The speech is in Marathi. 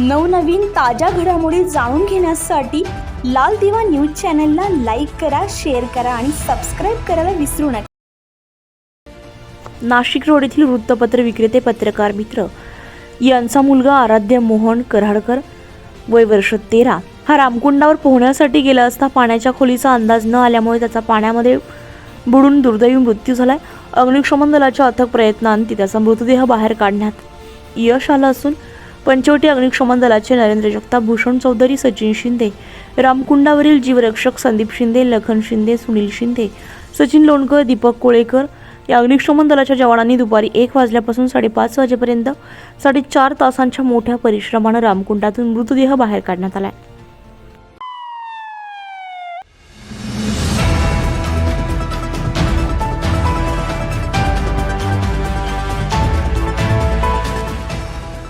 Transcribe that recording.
नवनवीन ताज्या घडामोडी जाणून घेण्यासाठी लाल दिवा न्यूज चॅनलला लाईक करा शेअर करा आणि सबस्क्राईब करायला विसरू नका. नाशिक रोड येथील वृत्तपत्र विक्रेते पत्रकार मित्र यांचा मुलगा आराध्य मोहन कराडकर वय वर्ष तेरा. हा रामकुंडावर पोहण्यासाठी गेला असता पाण्याच्या खोलीचा अंदाज न आल्यामुळे त्याचा पाण्यामध्ये बुडून दुर्दैवी मृत्यू झालाय. अग्निशमन दलाच्या अथक प्रयत्नांती त्याचा मृतदेह बाहेर काढण्यात यश आलं असून पंचवटी अग्निशमन दलाचे नरेंद्र जगताप भूषण चौधरी सचिन शिंदे रामकुंडावरील जीवरक्षक संदीप शिंदे लखन शिंदे सुनील शिंदे सचिन लोणकर दीपक कोळेकर या अग्निशमन दलाच्या जवानांनी दुपारी एक वाजल्यापासून साडेपाच वाजेपर्यंत साडेचार तासांच्या मोठ्या परिश्रमानं रामकुंडातून मृतदेह बाहेर काढण्यात आलाय.